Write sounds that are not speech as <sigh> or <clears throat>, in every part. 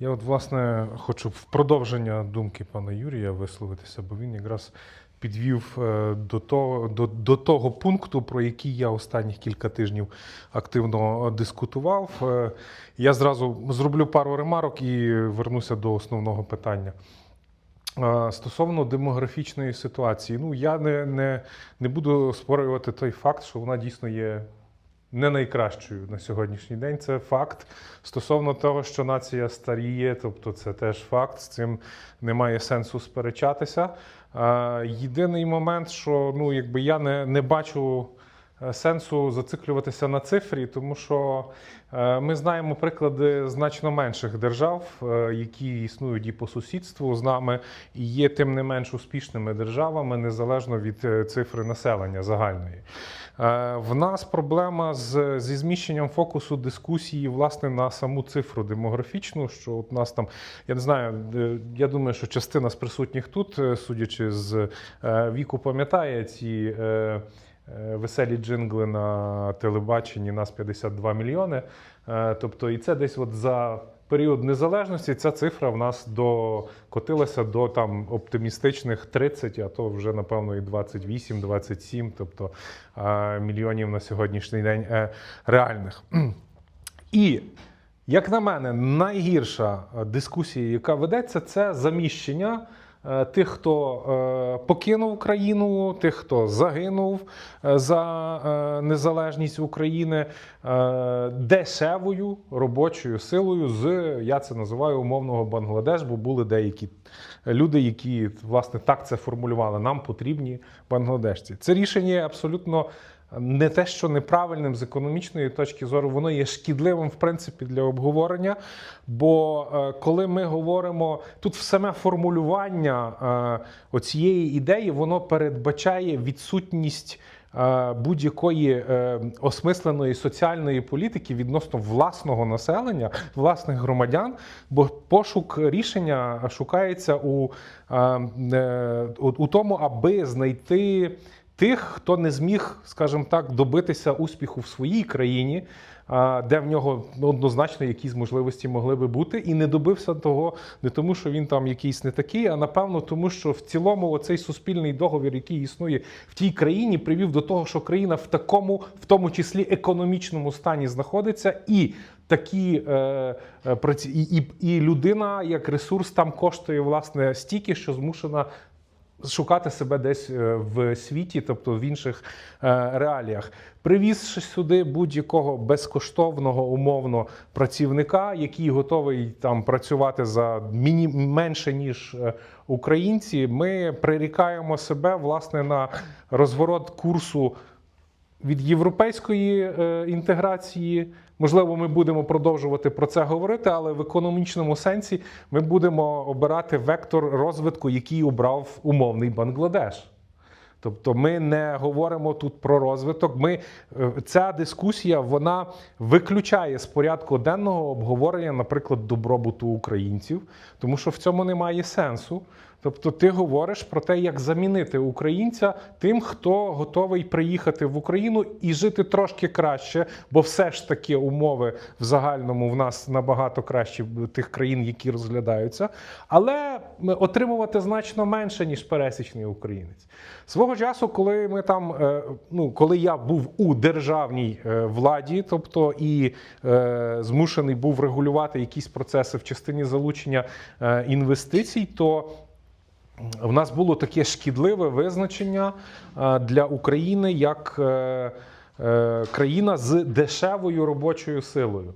Я от власне хочу в продовження думки пана Юрія висловитися, бо він якраз підвів е, до того, до, до того пункту, про який я останніх кілька тижнів активно дискутував. Е, Я зразу зроблю пару ремарок і вернуся до основного питання. Е, Стосовно демографічної ситуації, ну я не, не, не буду спорювати той факт, що вона дійсно є не найкращою на сьогоднішній день. Це факт. Стосовно того, що нація старіє, тобто це теж факт, з цим немає сенсу сперечатися. Е, Єдиний момент, що ну, якби я не, не бачу сенсу зациклюватися на цифрі, тому що е, ми знаємо приклади значно менших держав, е, які існують і по сусідству з нами, і є тим не менш успішними державами, незалежно від е, цифри населення загальної. Е, В нас проблема з, зі зміщенням фокусу дискусії власне на саму цифру демографічну. Що от нас там, я не знаю, е, я думаю, що частина з присутніх тут, е, судячи з е, віку, пам'ятає ці. Е, Веселі джингли на телебаченні нас 52 мільйони. Е, Тобто, і це десь от за період незалежності ця цифра в нас докотилася до там оптимістичних 30, а то вже напевно і 28, 27, тобто е, мільйонів на сьогоднішній день реальних. І як на мене, найгірша дискусія, яка ведеться, це заміщення тих, хто е, покинув країну, тих, хто загинув е, за е, незалежність України е, дешевою робочою силою з я це називаю умовного Бангладеш, бо були деякі люди, які власне так це формулювали. Нам потрібні бангладешці. Це рішення абсолютно не те, що неправильним з економічної точки зору, воно є шкідливим в принципі для обговорення. Бо е, коли ми говоримо тут саме формулювання е, оцієї ідеї, воно передбачає відсутність. е, Будь-якої осмисленої соціальної політики відносно власного населення, власних громадян, бо пошук рішення шукається у, у тому, аби знайти тих, хто не зміг, скажімо так, добитися успіху в своїй країні, де в нього однозначно якісь можливості могли би бути, і не добився того не тому, що він там якийсь не такий, а напевно тому, що в цілому оцей суспільний договір, який існує в тій країні, привів до того, що країна в такому, в тому числі економічному стані знаходиться і. Такі е, е, праці- і, і, і людина як ресурс там коштує власне стільки, що змушена шукати себе десь е, в світі, тобто в інших е, реаліях. Привізши сюди будь-якого безкоштовного умовно працівника, який готовий там працювати за міні менше ніж е, українці, ми прирікаємо себе власне на розворот курсу від європейської е, інтеграції. Можливо, ми будемо продовжувати про це говорити, але в економічному сенсі ми будемо обирати вектор розвитку, який обрав умовний Бангладеш. Тобто ми не говоримо тут про розвиток. Ми, е, ця дискусія вона виключає з порядку денного обговорення, наприклад, добробуту українців, тому що в цьому немає сенсу. Тобто, ти говориш про те, як замінити українця тим, хто готовий приїхати в Україну і жити трошки краще, бо все ж таки умови в загальному в нас набагато кращі тих країн, які розглядаються, але отримувати значно менше ніж пересічний українець. Свого часу, коли ми там, е, ну коли я був у державній е, владі, тобто і е, змушений був регулювати якісь процеси в частині залучення інвестицій, то в нас було таке шкідливе визначення е, для України як е, е, країна з дешевою робочою силою.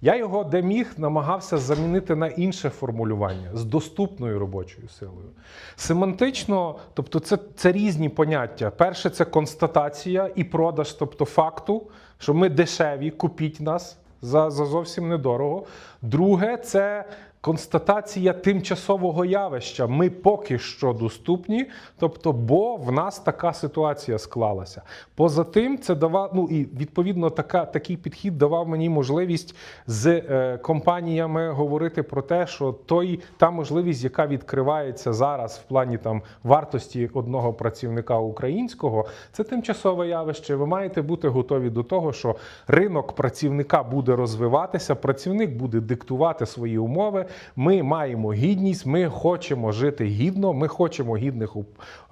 Я його де міг намагався замінити на інше формулювання з доступною робочою силою. Семантично, тобто, це, це різні поняття. Перше це констатація і продаж, тобто факту, що ми дешеві, купіть нас за, за зовсім недорого. Друге, це констатація тимчасового явища. Ми поки що доступні, тобто, бо в нас така ситуація склалася. Поза тим, це давав, ну і відповідно така, такий підхід давав мені можливість з е, компаніями говорити про те, що той та можливість, яка відкривається зараз в плані там вартості одного працівника українського, це тимчасове явище. Ви маєте бути готові до того, що ринок працівника буде розвиватися, працівник буде диктувати свої умови. Ми маємо гідність, ми хочемо жити гідно, ми хочемо гідних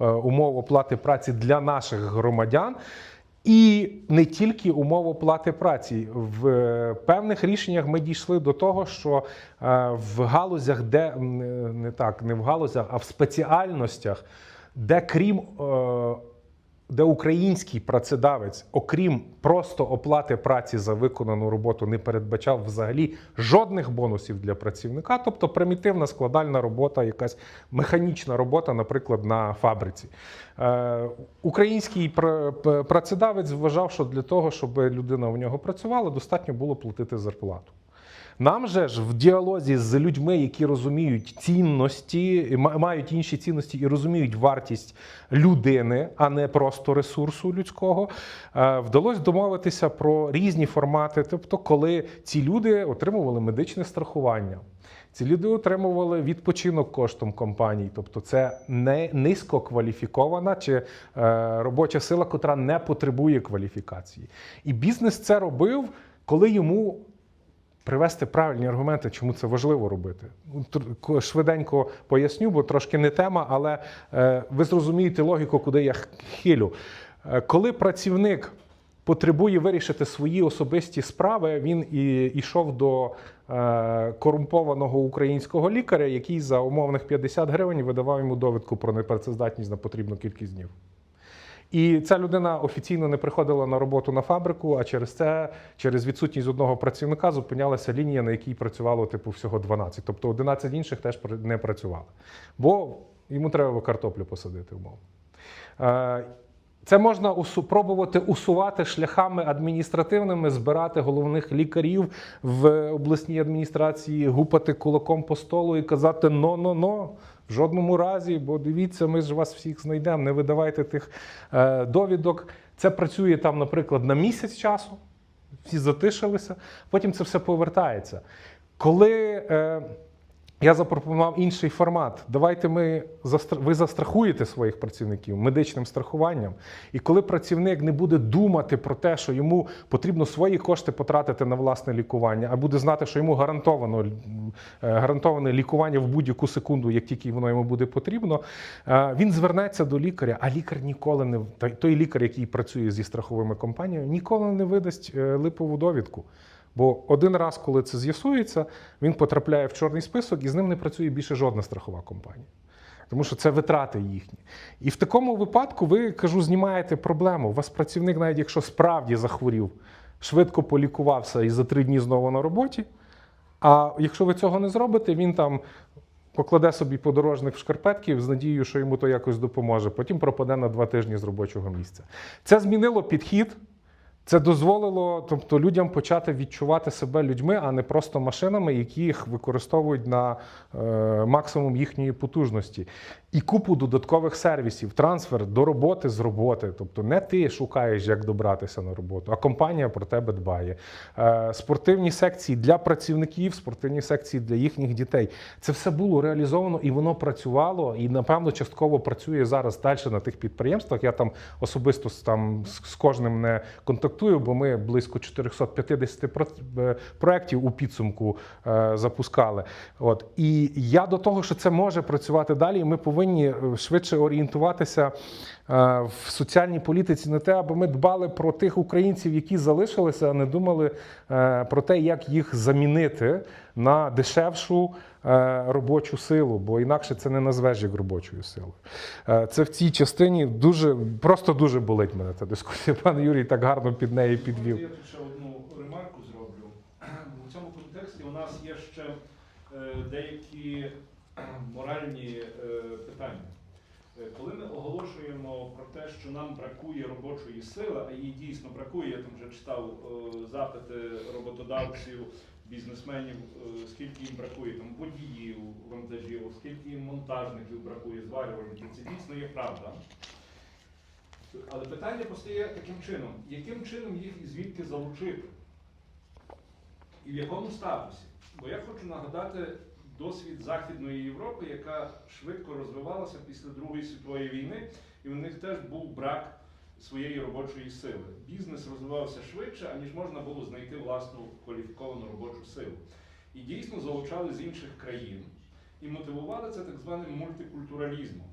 е, умов оплати праці для наших громадян. І не тільки умов оплати праці. В е, певних рішеннях ми дійшли до того, що е, в галузях, де не- так, не в галузях, а в спеціальностях, де крім де український працедавець, окрім просто оплати праці за виконану роботу, не передбачав взагалі жодних бонусів для працівника, тобто примітивна складальна робота, якась механічна робота, наприклад, на фабриці. Е, український пр- працедавець вважав, що для того, щоб людина у нього працювала, достатньо було платити зарплату. Нам же ж в діалозі з людьми, які розуміють цінності, мають інші цінності і розуміють вартість людини, а не просто ресурсу людського, е, вдалося домовитися про різні формати. Тобто, коли ці люди отримували медичне страхування. Ці люди отримували відпочинок коштом компаній, тобто це не низькокваліфікована чи е, робоча сила, котра не потребує кваліфікації. І бізнес це робив, коли йому привести правильні аргументи, чому це важливо робити. Ну, Швиденько поясню, бо трошки не тема, але е, ви зрозумієте логіку, куди я хилю. Е, Коли працівник потребує вирішити свої особисті справи, він і йшов до е, корумпованого українського лікаря, який за умовних 50 гривень видавав йому довідку про непрацездатність на потрібну кількість днів. І ця людина офіційно не приходила на роботу на фабрику, а через це, через відсутність одного працівника, зупинялася лінія, на якій працювало типу всього 12. Тобто 11 інших теж не працювали. Бо йому треба картоплю посадити, умовно. Е, Це можна пробувати усувати шляхами адміністративними, збирати головних лікарів в обласній адміністрації, гупати кулаком по столу і казати но-но-но. В жодному разі, бо дивіться, ми ж вас всіх знайдемо, не видавайте тих е, довідок. Це працює там, наприклад, на місяць часу, всі затишилися, потім це все повертається. Коли е, я запропонував інший формат. Давайте ми ви застрахуєте своїх працівників медичним страхуванням. І коли працівник не буде думати про те, що йому потрібно свої кошти потратити на власне лікування, а буде знати, що йому гарантовано е, гарантоване лікування в будь-яку секунду, як тільки воно йому буде потрібно, е, він звернеться до лікаря, а лікар ніколи не той лікар, який працює зі страховими компаніями, ніколи не видасть е, липову довідку. Бо один раз, коли це з'ясується, він потрапляє в чорний список і з ним не працює більше жодна страхова компанія. Тому що це витрати їхні. І в такому випадку ви кажу, знімаєте проблему. У вас працівник, навіть якщо справді захворів, швидко полікувався і за три дні знову на роботі. А якщо ви цього не зробите, він там покладе собі подорожник в шкарпетки з надією, що йому то якось допоможе. Потім пропаде на два тижні з робочого місця. Це змінило підхід. Це дозволило тобто, людям почати відчувати себе людьми, а не просто машинами, які їх використовують на е, максимум їхньої потужності. І купу додаткових сервісів, трансфер до роботи з роботи. Тобто не ти шукаєш, як добратися на роботу, а компанія про тебе дбає. Е, спортивні секції для працівників, спортивні секції для їхніх дітей. Це все було реалізовано і воно працювало, і напевно частково працює зараз далі на тих підприємствах. Я там особисто там з кожним не контактую, бо ми близько 450 е, проєктів у підсумку е, запускали. От і я до того, що це може працювати далі, і ми повинні е, швидше орієнтуватися е, в соціальній політиці на те, аби ми дбали про тих українців, які залишилися, а не думали е, про те, як їх замінити на дешевшу робочу силу, бо інакше це не назвеш як робочою силою. Це в цій частині дуже просто дуже болить мене ця дискусія. Пан Юрій так гарно під неї підвів. Я тут ще одну ремарку зроблю. <clears throat> У цьому контексті у нас є ще деякі моральні е, питання. Е, Коли ми оголошуємо про те, що нам бракує робочої сили, а її дійсно бракує, я там вже читав е, запити роботодавців, бізнесменів, скільки їм бракує там водіїв, вантажів, скільки їм монтажників бракує, зварювальників. Це дійсно є правда. Але питання постає таким чином: яким чином їх і звідки залучити? І в якому статусі? Бо я хочу нагадати досвід Західної Європи, яка швидко розвивалася після Другої світової війни, і у них теж був брак своєї робочої сили. Бізнес розвивався швидше, аніж можна було знайти власну кваліфіковану робочу силу. І дійсно залучали з інших країн і мотивували це так званим мультикультуралізмом.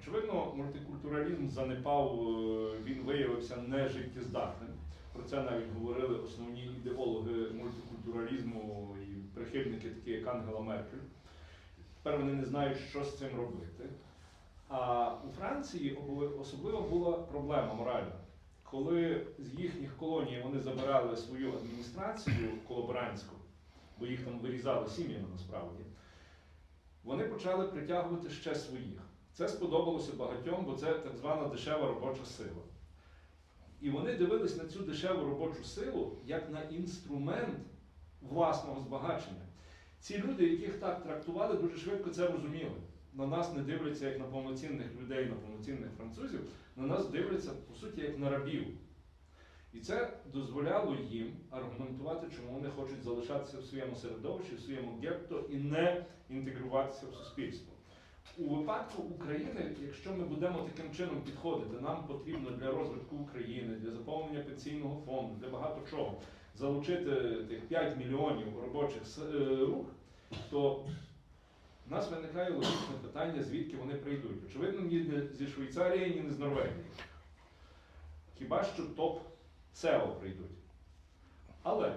Очевидно, мультикультуралізм занепав, е, він виявився нежиттєздатним. Про це навіть говорили основні ідеологи мультикультуралізму прихильники, такі як Ангела Меркель. Тепер вони не знають, що з цим робити. А у Франції особливо була проблема моральна. Коли з їхніх колоній вони забирали свою адміністрацію колаборантську, бо їх там вирізали сім'ями насправді, вони почали притягувати ще своїх. Це сподобалося багатьом, бо це так звана дешева робоча сила. І вони дивились на цю дешеву робочу силу як на інструмент власного збагачення. Ці люди, яких так трактували, дуже швидко це розуміли. На нас не дивляться як на повноцінних людей, на повноцінних французів, на нас дивляться, по суті, як на рабів. І це дозволяло їм аргументувати, чому вони хочуть залишатися в своєму середовищі, в своєму гетто і не інтегруватися в суспільство. У випадку України, якщо ми будемо таким чином підходити, нам потрібно для розвитку України, для заповнення пенсійного фонду, для багато чого залучити тих 5 мільйонів робочих е, рук, то в нас виникає логічне питання, звідки вони прийдуть. Очевидно, ні зі Швейцарії, ні з Норвегії. Хіба що топ СЕО прийдуть. Але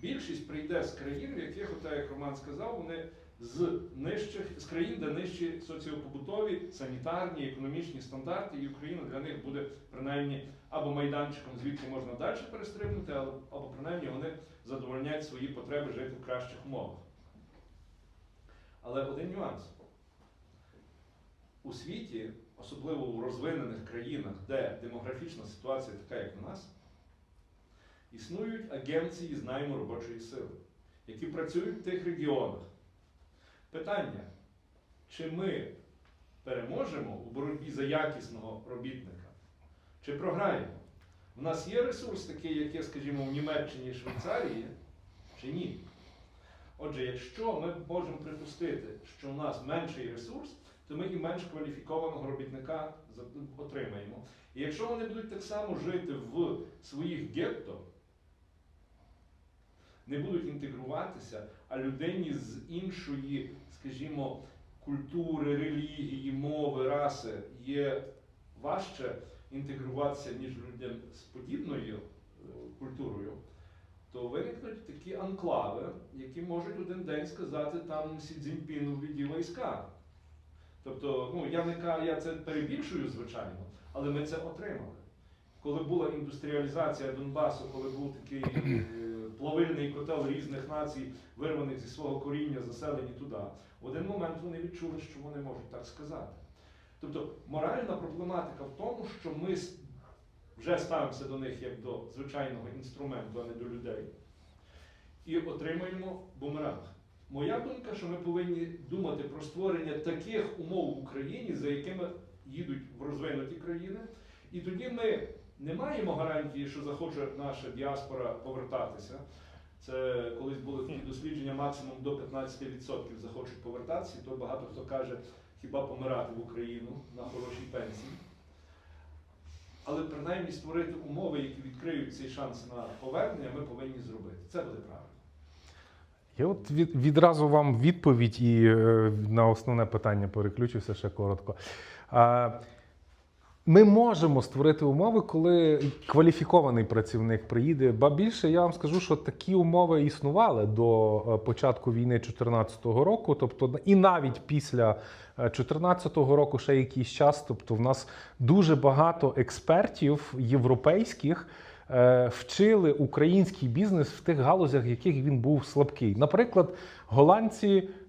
більшість прийде з країн, в яких, як Роман сказав, вони з нижчих з країн, де нижчі соціопобутові, санітарні, економічні стандарти, і Україна для них буде принаймні або майданчиком, звідки можна далі перестрибнути, або, принаймні вони задовольняють свої потреби жити в кращих умовах. Але один нюанс. У світі, особливо в розвинених країнах, де демографічна ситуація така, як у нас, існують агенції з найму робочої сили, які працюють в тих регіонах. Питання, чи ми переможемо у боротьбі за якісного робітника, чи програємо? У нас є ресурс такий, як є, скажімо, в Німеччині і Швейцарії, чи ні? Отже, якщо ми можемо припустити, що у нас менший ресурс, то ми і менш кваліфікованого робітника отримаємо. І якщо вони будуть так само жити в своїх гетто, не будуть інтегруватися, а людині з іншої, скажімо, культури, релігії, мови, раси є важче інтегруватися, ніж людям з подібною е, культурою, то виникнуть такі анклави, які можуть один день сказати там Сі Цзіньпіну віді війська. Тобто, ну я не я це перебільшую, звичайно, але ми це отримали. Коли була індустріалізація Донбасу, коли був такий е, плавильний котел різних націй, вирваних зі свого коріння, заселені туди, в один момент вони відчули, що вони можуть так сказати. Тобто моральна проблематика в тому, що ми вже ставимося до них як до звичайного інструменту, а не до людей, і отримуємо бумеранг. Моя думка, що ми повинні думати про створення таких умов в Україні, за якими їдуть в розвинуті країни, і тоді ми не маємо гарантії, що захоче наша діаспора повертатися. Це колись були такі дослідження, максимум до 15% захочуть повертатися, і то багато хто каже, хіба помирати в Україну на хорошій пенсії. Але принаймні створити умови, які відкриють цей шанс на повернення, ми повинні зробити. Це буде правильно. Я от від, відразу вам відповідь і е, на основне питання переключуся ще коротко. Ми можемо створити умови, коли кваліфікований працівник приїде. Ба більше я вам скажу, що такі умови існували до е, початку війни 2014 року. Тобто, і навіть після 2014 року ще якийсь час. Тобто, в нас дуже багато експертів європейських е, вчили український бізнес в тих галузях, в яких він був слабкий. Наприклад, голландці е, е,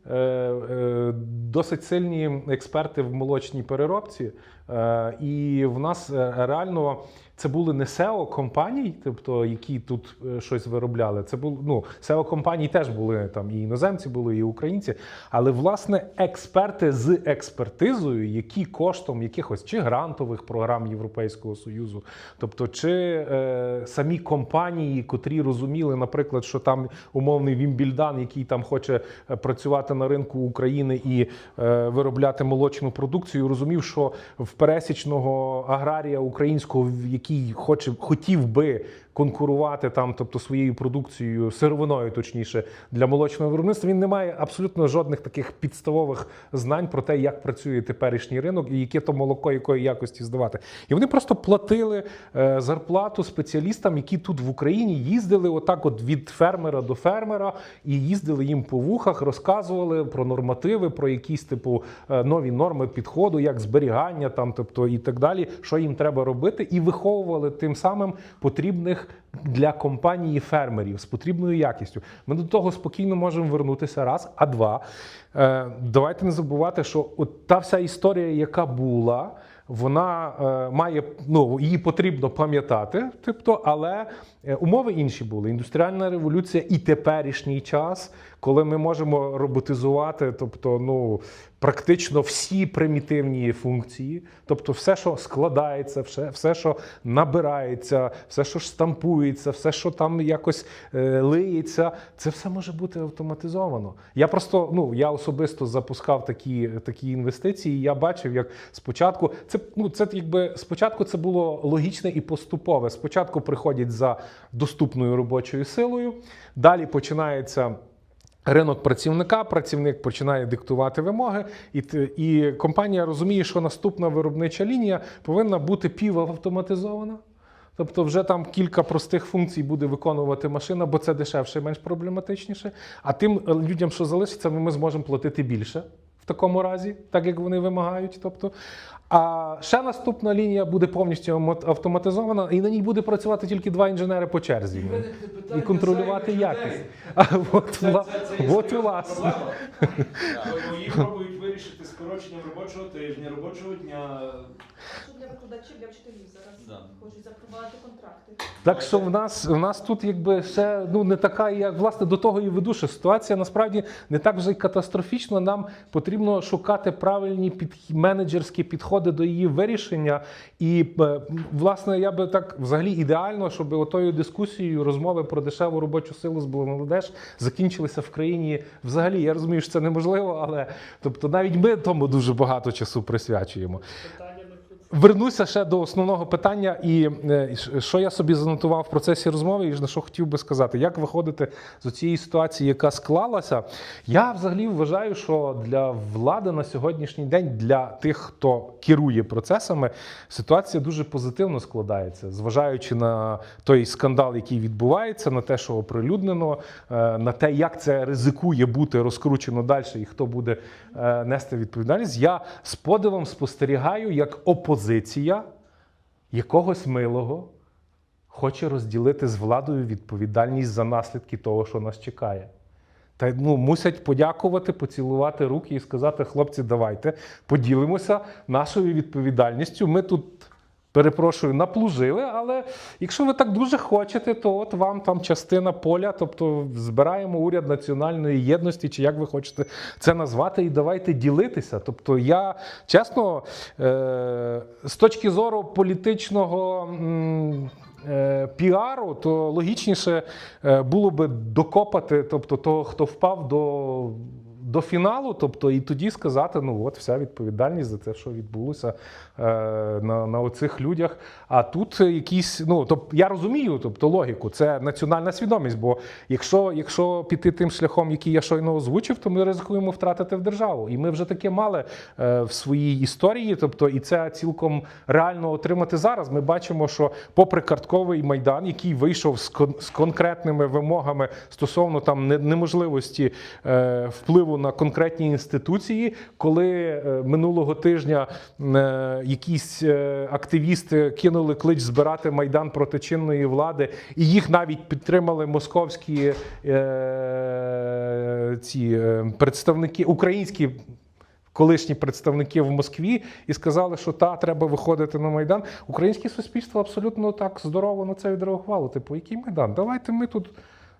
досить сильні експерти в молочній переробці, е, і в нас е, реально. Це були не SEO компаній, тобто які тут е, щось виробляли. Це були ну SEO компаній теж були там і іноземці були, і українці, але власне експерти з експертизою, які коштом якихось чи грантових програм Європейського союзу, тобто чи е, самі компанії, котрі розуміли, наприклад, що там умовний Вімбільдан, який там хоче е, працювати на ринку України і е, виробляти молочну продукцію, розумів, що в пересічного аграрія українського, в який хоче хотів би конкурувати там, тобто своєю продукцією, сировиною, точніше, для молочного виробництва. Він не має абсолютно жодних таких підставових знань про те, як працює теперішній ринок і яке то молоко якої якості здавати. І вони просто платили е, зарплату спеціалістам, які тут в Україні їздили отак, от від фермера до фермера, і їздили їм по вухах, розказували про нормативи, про якісь типу е, нові норми підходу, як зберігання, там, тобто і так далі, що їм треба робити, і виховували тим самим потрібних для компанії фермерів з потрібною якістю. Ми до того спокійно можемо вернутися раз, а два. Е, давайте не забувати, що от та вся історія, яка була. Вона е, має ну її потрібно пам'ятати, тобто, але е, умови інші були. Індустріальна революція і теперішній час, коли ми можемо роботизувати, тобто, ну практично всі примітивні функції, тобто все, що складається, все, все, що набирається, все, що штампується, все, що там якось е, лиється, це все може бути автоматизовано. Я просто ну я особисто запускав такі, такі інвестиції. Я бачив, як спочатку це ну це якби спочатку це було логічне і поступове. Спочатку приходять за доступною робочою силою, далі починається. Ринок працівника, працівник починає диктувати вимоги, і, і компанія розуміє, що наступна виробнича лінія повинна бути півавтоматизована. Тобто, вже там кілька простих функцій буде виконувати машина, бо це дешевше, менш проблематичніше. А тим е, людям, що залишиться, ми зможемо платити більше в такому разі, так як вони вимагають. Тобто, а ще наступна лінія буде повністю автоматизована, і на ній буде працювати тільки два інженери по черзі. І контролювати якість. А от, Це, вла- це, це є от власне. проблема. <laughs> Її пробують вирішити скороченням робочого тижня, робочого дня. Для викладачів, для вчителів зараз Да. хочуть запровадити контракти. Так що в нас в нас тут якби ще ну не така, як власне до того і веду, що ситуація насправді не так вже й катастрофічна. Нам потрібно шукати правильні під менеджерські підходи до її вирішення. І е, власне я би так взагалі ідеально, щоб отою дискусією розмови про дешеву робочу силу з Бангладеш закінчилися в країні. Взагалі, я розумію, що це неможливо, але тобто навіть ми тому дуже багато часу присвячуємо. Вернуся ще до основного питання, і е, що я собі занотував в процесі розмови, і на що хотів би сказати, як виходити з цієї ситуації, яка склалася. Я взагалі вважаю, що для влади на сьогоднішній день, для тих, хто керує процесами, ситуація дуже позитивно складається, зважаючи на той скандал, який відбувається, на те, що оприлюднено, е, на те, як це ризикує бути розкручено далі, і хто буде е, нести відповідальність. Я з подивом спостерігаю, як опозиція якогось милого хоче розділити з владою відповідальність за наслідки того, що нас чекає. Та ну, мусять подякувати, поцілувати руки і сказати: хлопці, давайте поділимося нашою відповідальністю. Ми тут. Перепрошую, наплужили, але якщо ви так дуже хочете, то от вам там частина поля, тобто збираємо уряд національної єдності, чи як ви хочете це назвати, і давайте ділитися. Тобто, я чесно, е, з точки зору політичного. е, Піару, то логічніше е, було би докопати, тобто того, хто впав до, до фіналу, тобто і тоді сказати: ну от вся відповідальність за те, що відбулося е, на, на оцих людях. А тут якісь, ну тобто я розумію, тобто логіку, це національна свідомість. Бо якщо, якщо піти тим шляхом, який я щойно озвучив, то ми ризикуємо втратити в державу. І ми вже таке мали е, в своїй історії. Тобто, і це цілком реально отримати зараз. Ми бачимо, що попри картковий майдан, який вийшов з, кон- з конкретними вимогами стосовно там неможливості е, впливу на конкретні інституції, коли е, минулого тижня е, якісь е, активісти кинули клич збирати майдан проти чинної влади, і їх навіть підтримали московські ці представники українські. Колишні представники в Москві і сказали, що та треба виходити на майдан. Українське суспільство абсолютно так здорово на це відреагувало. Типу, який майдан? Давайте ми тут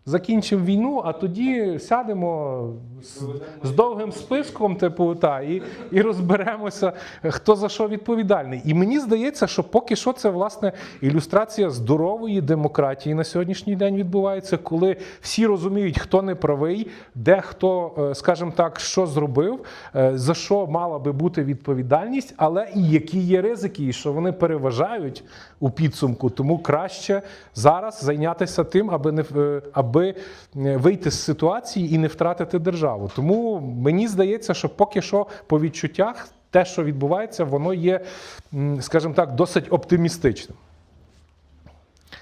закінчимо війну, а тоді сядемо з, з довгим списком, типу, та, і, і розберемося, хто за що відповідальний. І мені здається, що поки що це власне ілюстрація здорової демократії на сьогоднішній день відбувається, коли всі розуміють, хто не правий, де хто, е, скажімо так, що зробив, е, за що мала би бути відповідальність, але і які є ризики, і що вони переважають у підсумку. Тому краще зараз зайнятися тим, аби не е, аби е, вийти з ситуації і не втратити державу. Тому мені здається, що поки що по відчуттях те, що відбувається, воно є, скажімо так, досить оптимістичним.